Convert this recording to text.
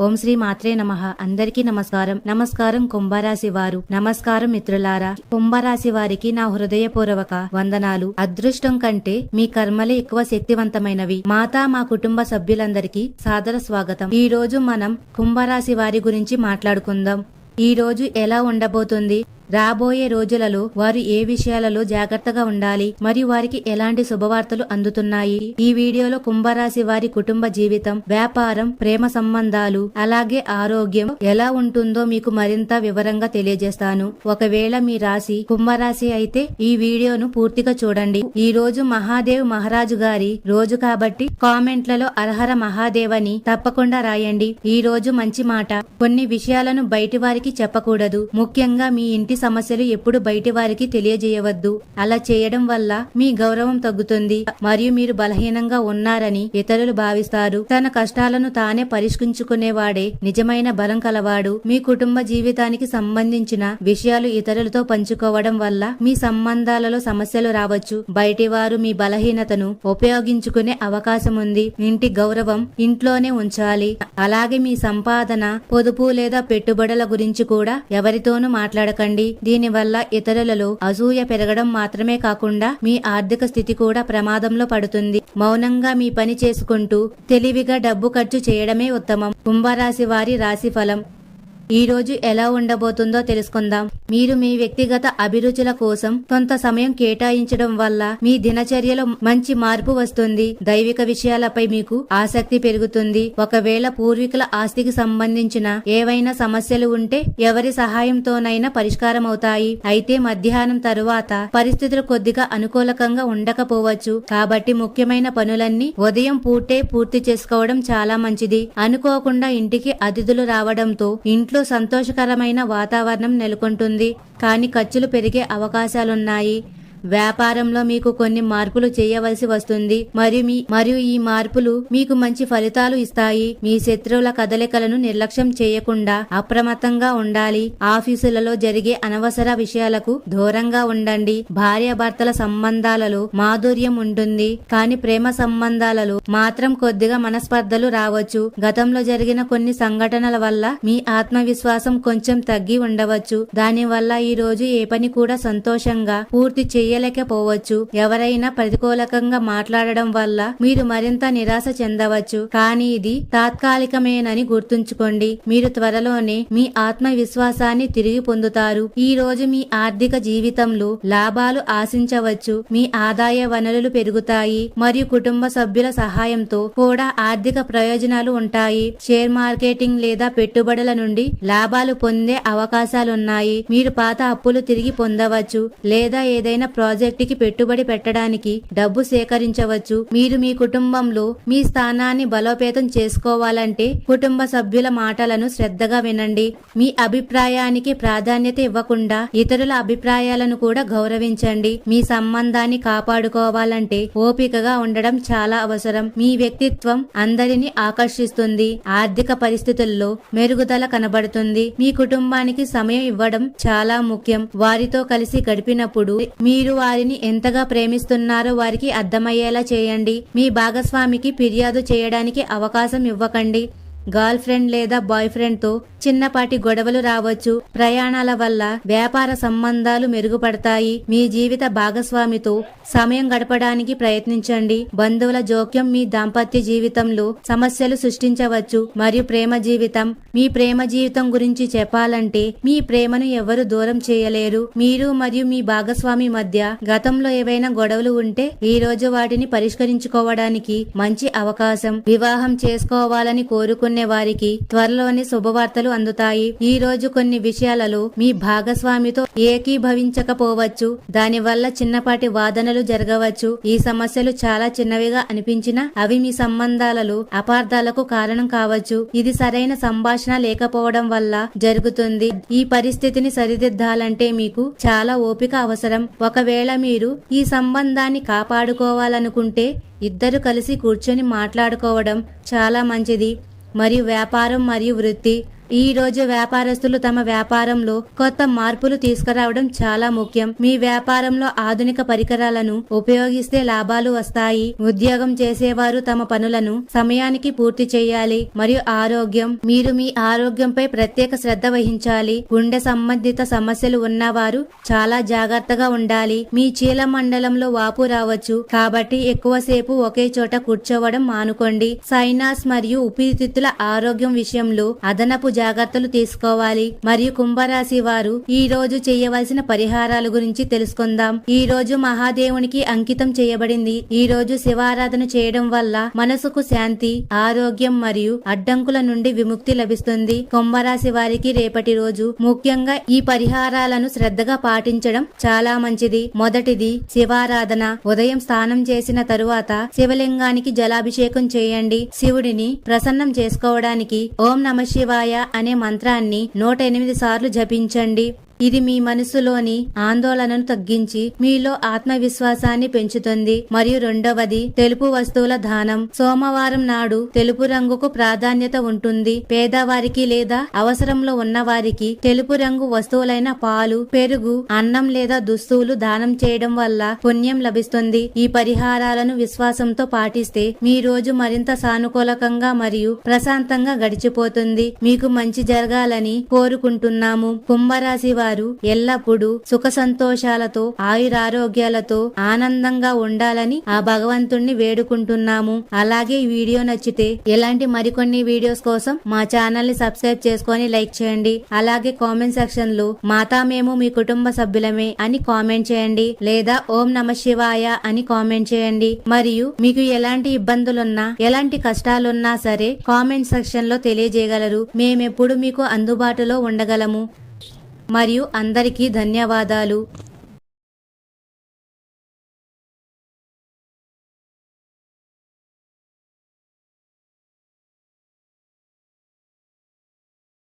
ఓం శ్రీ మాత్రే నమ. అందరికీ నమస్కారం. నమస్కారం కుంభరాశి వారు. నమస్కారం మిత్రులారా. కుంభరాశి వారికి నా హృదయపూర్వక వందనాలు. అదృష్టం కంటే మీ కర్మలే ఎక్కువ శక్తివంతమైనవి. మాతా మా కుటుంబ సభ్యులందరికీ సాదర స్వాగతం. ఈ రోజు మనం కుంభరాశి వారి గురించి మాట్లాడుకుందాం. ఈ రోజు ఎలా ఉండబోతుంది? రాబోయే రోజులలో వారు ఏ విషయాలలో జాగ్రత్తగా ఉండాలి మరియు వారికి ఎలాంటి శుభవార్తలు అందుతున్నాయి? ఈ వీడియోలో కుంభరాశి వారి కుటుంబ జీవితం వ్యాపారం ప్రేమ సంబంధాలు అలాగే ఆరోగ్యం ఎలా ఉంటుందో మీకు మరింత వివరంగా తెలియజేస్తాను. ఒకవేళ మీ రాశి కుంభరాశి అయితే ఈ వీడియోను పూర్తిగా చూడండి. ఈ రోజు మహాదేవ్ మహారాజు గారి రోజు కాబట్టి కామెంట్లలో అర్హర మహాదేవ్ అని తప్పకుండా రాయండి. ఈ రోజు మంచి మాట. కొన్ని విషయాలను బయటి వారికి చెప్పకూడదు. ముఖ్యంగా మీ ఇంటి సమస్యలు ఎప్పుడు బయటి వారికి తెలియజేయవద్దు. అలా చేయడం వల్ల మీ గౌరవం తగ్గుతుంది. మరియు మీరు బలహీనంగా ఉన్నారని ఇతరులు భావిస్తారు. తన కష్టాలను తానే పరిష్కరించుకునేవాడే నిజమైన బలం కలవాడు. మీ కుటుంబ జీవితానికి సంబంధించిన విషయాలు ఇతరులతో పంచుకోవడం వల్ల మీ సంబంధాలలో సమస్యలు రావచ్చు. బయటి వారు మీ బలహీనతను ఉపయోగించుకునే అవకాశం ఉంది ఇంటి గౌరవం ఇంట్లోనే ఉంచాలి. అలాగే మీ సంపాదన పొదుపు లేదా పెట్టుబడుల గురించి కూడా ఎవరితోనూ మాట్లాడకండి. దీనివల్ల ఇతరులలో అసూయ పెరగడం మాత్రమే కాకుండా మీ ఆర్థిక స్థితి కూడా ప్రమాదంలో పడుతుంది. మౌనంగా మీ పని చేసుకుంటూ తెలివిగా డబ్బు ఖర్చు చేయడమే ఉత్తమం. కుంభరాశి వారి రాశి ఫలం ఈ రోజు ఎలా ఉండబోతుందో తెలుసుకుందాం. మీరు మీ వ్యక్తిగత అభిరుచుల కోసం కొంత సమయం కేటాయించడం వల్ల మీ దినచర్యలో మంచి మార్పు వస్తుంది. దైవిక విషయాలపై మీకు ఆసక్తి పెరుగుతుంది. ఒకవేళ పూర్వీకుల ఆస్తికి సంబంధించిన ఏవైనా సమస్యలు ఉంటే ఎవరి సహాయంతోనైనా పరిష్కారం అవుతాయి అయితే మధ్యాహ్నం తరువాత పరిస్థితులు కొద్దిగా అనుకూలకంగా ఉండకపోవచ్చు. కాబట్టి ముఖ్యమైన పనులన్నీ ఉదయం పూటే పూర్తి చేసుకోవడం చాలా మంచిది. అనుకోకుండా ఇంటికి అతిథులు రావడంతో ఇంట్లో సంతోషకరమైన వాతావరణం నెలకొంటుంది. కానీ ఖర్చులు పెరిగే అవకాశాలున్నాయి. వ్యాపారంలో మీకు కొన్ని మార్పులు చేయవలసి వస్తుంది. మరియు మీ మరియు ఈ మార్పులు మీకు మంచి ఫలితాలు ఇస్తాయి. మీ శత్రువుల కదలికలను నిర్లక్ష్యం చేయకుండా అప్రమత్తంగా ఉండాలి. ఆఫీసులలో జరిగే అనవసర విషయాలకు దూరంగా ఉండండి. భార్యాభర్తల సంబంధాలలో మాధుర్యం ఉంటుంది. కానీ ప్రేమ సంబంధాలలో మాత్రం కొద్దిగా మనస్పర్ధలు రావచ్చు. గతంలో జరిగిన కొన్ని సంఘటనల వల్ల మీ ఆత్మవిశ్వాసం కొంచెం తగ్గి ఉండవచ్చు. దానివల్ల ఈ రోజు ఏ పని కూడా సంతోషంగా పూర్తి చేయ తెలియలేకపోవచ్చు ఎవరైనా ప్రతికూలకంగా మాట్లాడడం వల్ల మీరు మరింత నిరాశ చెందవచ్చు. కానీ ఇది తాత్కాలికమేనని గుర్తుంచుకోండి. మీరు త్వరలోనే మీ ఆత్మవిశ్వాసాన్ని తిరిగి పొందుతారు. ఈ రోజు మీ ఆర్థిక జీవితంలో లాభాలు ఆశించవచ్చు. మీ ఆదాయ వనరులు పెరుగుతాయి. మరియు కుటుంబ సభ్యుల సహాయంతో కూడా ఆర్థిక ప్రయోజనాలు ఉంటాయి. షేర్ మార్కెటింగ్ లేదా పెట్టుబడుల నుండి లాభాలు పొందే అవకాశాలున్నాయి. మీరు పాత అప్పులు తిరిగి పొందవచ్చు. లేదా ఏదైనా ప్రాజెక్టుకి పెట్టుబడి పెట్టడానికి డబ్బు సేకరించవచ్చు. మీరు మీ కుటుంబంలో మీ స్థానాన్ని బలోపేతం చేసుకోవాలంటే కుటుంబ సభ్యుల మాటలను శ్రద్ధగా వినండి. మీ అభిప్రాయానికి ప్రాధాన్యత ఇవ్వకుండా ఇతరుల అభిప్రాయాలను కూడా గౌరవించండి. మీ సంబంధాన్ని కాపాడుకోవాలంటే ఓపికగా ఉండడం చాలా అవసరం. మీ వ్యక్తిత్వం అందరినీ ఆకర్షిస్తుంది. ఆర్థిక పరిస్థితుల్లో మెరుగుదల కనబడుతుంది. మీ కుటుంబానికి సమయం ఇవ్వడం చాలా ముఖ్యం. వారితో కలిసి గడిపినప్పుడు మీరు మీరు వారిని ఎంతగా ప్రేమిస్తున్నారో వారికి అర్థమయ్యేలా చేయండి. మీ భాగస్వామికి ఫిర్యాదు చేయడానికి అవకాశం ఇవ్వకండి. గర్ల్ ఫ్రెండ్ లేదా బాయ్ ఫ్రెండ్తో చిన్నపాటి గొడవలు రావచ్చు. ప్రయాణాల వల్ల వ్యాపార సంబంధాలు మెరుగుపడతాయి. మీ జీవిత భాగస్వామితో సమయం గడపడానికి ప్రయత్నించండి. బంధువుల జోక్యం మీ దాంపత్య జీవితంలో సమస్యలు సృష్టించవచ్చు. మరియు ప్రేమ జీవితం మీ ప్రేమ జీవితం గురించి చెప్పాలంటే మీ ప్రేమను ఎవరు దూరం చేయలేరు. మీరు మరియు మీ భాగస్వామి మధ్య గతంలో ఏవైనా గొడవలు ఉంటే ఈ రోజు వాటిని పరిష్కరించుకోవడానికి మంచి అవకాశం. వివాహం చేసుకోవాలని కోరుకునే వారికి త్వరలోనే శుభవార్తలు అందుతాయి. ఈ రోజు కొన్ని విషయాలలో మీ భాగస్వామితో ఏకీభవించకపోవచ్చు. దానివల్ల చిన్నపాటి వాదనలు జరగవచ్చు. ఈ సమస్యలు చాలా చిన్నవిగా అనిపించినా అవి మీ సంబంధాలలో అపార్థాలకు కారణం కావచ్చు. ఇది సరైన సంభాషణ లేకపోవడం వల్ల జరుగుతుంది. ఈ పరిస్థితిని సరిదిద్దాలంటే మీకు చాలా ఓపిక అవసరం. ఒకవేళ మీరు ఈ సంబంధాన్ని కాపాడుకోవాలనుకుంటే ఇద్దరు కలిసి కూర్చొని మాట్లాడుకోవడం చాలా మంచిది. మరియు వ్యాపారం మరియు వృత్తి ఈ రోజు వ్యాపారస్తులు తమ వ్యాపారంలో కొత్త మార్పులు తీసుకురావడం చాలా ముఖ్యం. మీ వ్యాపారంలో ఆధునిక పరికరాలను ఉపయోగిస్తే లాభాలు వస్తాయి. ఉద్యోగం చేసేవారు తమ పనులను సమయానికి పూర్తి చేయాలి. మరియు ఆరోగ్యం. మీరు మీ ఆరోగ్యంపై ప్రత్యేక శ్రద్ధ వహించాలి. గుండె సంబంధిత సమస్యలు ఉన్నవారు చాలా జాగ్రత్తగా ఉండాలి. మీ చీల మండలంలో వాపు రావచ్చు. కాబట్టి ఎక్కువసేపు ఒకే చోట కూర్చోవడం మానుకోండి. సైనాస్ మరియు ఊపిరితిత్తుల ఆరోగ్యం విషయంలో అదనపు జాగ్రత్తలు తీసుకోవాలి. మరియు కుంభరాశి వారు ఈ రోజు చేయవలసిన పరిహారాల గురించి తెలుసుకుందాం. ఈ రోజు మహాదేవునికి అంకితం చేయబడింది. ఈ రోజు శివారాధన చేయడం వల్ల మనసుకు శాంతి ఆరోగ్యం మరియు అడ్డంకుల నుండి విముక్తి లభిస్తుంది. కుంభరాశి వారికి రేపటి రోజు ముఖ్యంగా ఈ పరిహారాలను శ్రద్ధగా పాటించడం చాలా మంచిది. మొదటిది శివారాధన. ఉదయం స్నానం చేసిన తరువాత శివలింగానికి జలాభిషేకం చేయండి. శివుడిని ప్రసన్నం చేసుకోవడానికి ఓం నమ శివాయ అనే మంత్రాన్ని నూట ఎనిమిది సార్లు జపించండి. ఇది మీ మనసులోని ఆందోళనను తగ్గించి మీలో ఆత్మవిశ్వాసాన్ని పెంచుతుంది. మరియు రెండవది తెలుపు వస్తువుల దానం. సోమవారం నాడు తెలుపు రంగుకు ప్రాధాన్యత ఉంటుంది. పేదవారికి లేదా అవసరంలో ఉన్నవారికి తెలుపు రంగు వస్తువులైన పాలు పెరుగు అన్నం లేదా దుస్తువులు దానం చేయడం వల్ల పుణ్యం లభిస్తుంది. ఈ పరిహారాలను విశ్వాసంతో పాటిస్తే మీ రోజు మరింత సానుకూలకంగా మరియు ప్రశాంతంగా గడిచిపోతుంది. మీకు మంచి జరగాలని కోరుకుంటున్నాము. కుంభరాశి వారు ఎల్లప్పుడూ సుఖ సంతోషాలతో ఆయురారోగ్యాలతో ఆనందంగా ఉండాలని ఆ భగవంతుణ్ణి వేడుకుంటున్నాము. అలాగే ఈ వీడియో నచ్చితే ఇలాంటి మరికొన్ని వీడియోస్ కోసం మా ఛానల్ని సబ్స్క్రైబ్ చేసుకొని లైక్ చేయండి. అలాగే కామెంట్ సెక్షన్లో మాతా మేము మీ కుటుంబ సభ్యులమే అని కామెంట్ చేయండి. లేదా ఓం నమ శివాయ అని కామెంట్ చేయండి. మరియు మీకు ఎలాంటి ఇబ్బందులున్నా ఎలాంటి కష్టాలున్నా సరే కామెంట్ సెక్షన్లో తెలియజేయగలరు. మేమెప్పుడు మీకు అందుబాటులో ఉండగలము. మరియు అందరికీ ధన్యవాదాలు.